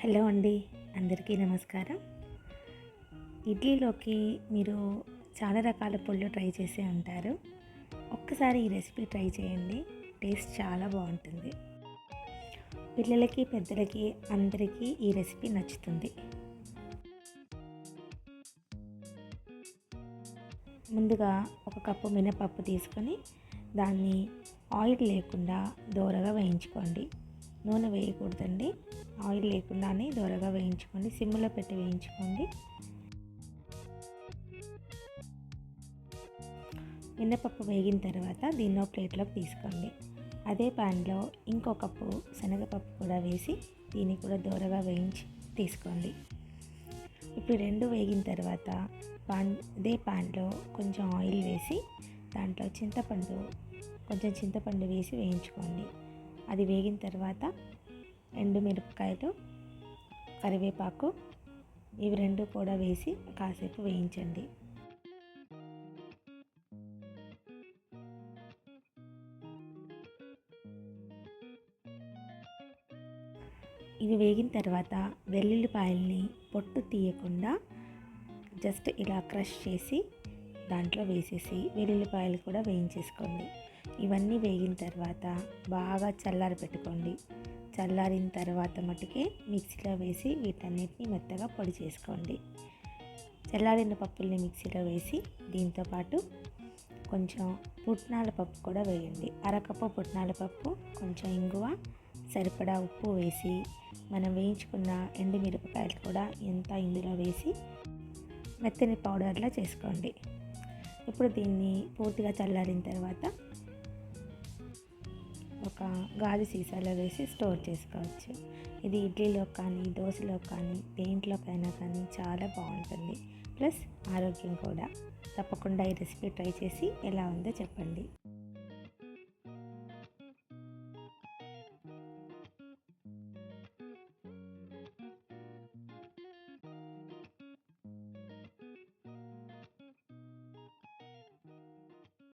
Hello అండి అందరికీ నమస్కారం. ఇడ్లీలోకి మీరు చాలా రకాల పొళ్ళు ట్రై చేసే ఉంటారు. ఒక్కసారి ఈ రెసిపీ ట్రై చేయండి టేస్ట్ చాలా బాగుంటుంది. పిల్లలకి పెద్దలకి అందరికీ ఈ రెసిపీ నచ్చుతుంది. ముందుగా ఒక కప్పు మినపప్పు తీసుకొని దాన్ని ఆయిల్ లేకుండా దోరగా వేయించుకోండి. నూనె వేయకూడదండి. ఆయిల్ లేకుండానే దోరగా వేయించుకోండి. సిమ్లో పెట్టి వేయించుకోండి. మినపప్పు వేగిన తర్వాత దీన్నో ప్లేట్లోకి తీసుకోండి. అదే ప్యాన్లో ఇంకో కప్పు శనగపప్పు కూడా వేసి దీన్ని కూడా దోరగా వేయించి తీసుకోండి. ఇప్పుడు రెండు వేగిన తర్వాత పాన్ అదే ప్యాన్లో కొంచెం ఆయిల్ వేసి దాంట్లో చింతపండు కొంచెం చింతపండు వేసి వేయించుకోండి. అది వేగిన తర్వాత ఎండుమిరపకాయలు కరివేపాకు ఇవి రెండు కూడా వేసి కాసేపు వేయించండి. ఇవి వేగిన తర్వాత వెల్లుల్లిపాయల్ని పొట్టు తీయకుండా జస్ట్ ఇలా క్రష్ చేసి దాంట్లో వేసేసి వెల్లుల్లిపాయలు కూడా వేయించేసుకోండి. ఇవన్నీ వేగిన తర్వాత బాగా చల్లారి పెట్టుకోండి. చల్లారిన తర్వాత మటుకే మిక్సీలో వేసి వీటన్నిటిని మెత్తగా పొడి చేసుకోండి. చల్లారిన పప్పుల్ని మిక్సీలో వేసి దీంతోపాటు కొంచెం పుట్నాల పప్పు కూడా వేయండి. అరకప్పు పుట్నాల పప్పు కొంచెం ఇంగువ సరిపడా ఉప్పు వేసి మనం వేయించుకున్న ఎండుమిరపకాయలు కూడా ఎంత ఇందులో వేసి మెత్తని పౌడర్లా చేసుకోండి. ఇప్పుడు దీన్ని పూర్తిగా చల్లారిన తర్వాత ఒక గాజు సీసాలో వేసి స్టోర్ చేసుకోవచ్చు. ఇది ఇడ్లీలో కానీ దోశలో కానీ దేంట్లోకైనా కానీ చాలా బాగుంటుంది. ప్లస్ ఆరోగ్యం కూడా. తప్పకుండా ఈ రెసిపీ ట్రై చేసి ఎలా ఉందో చెప్పండి.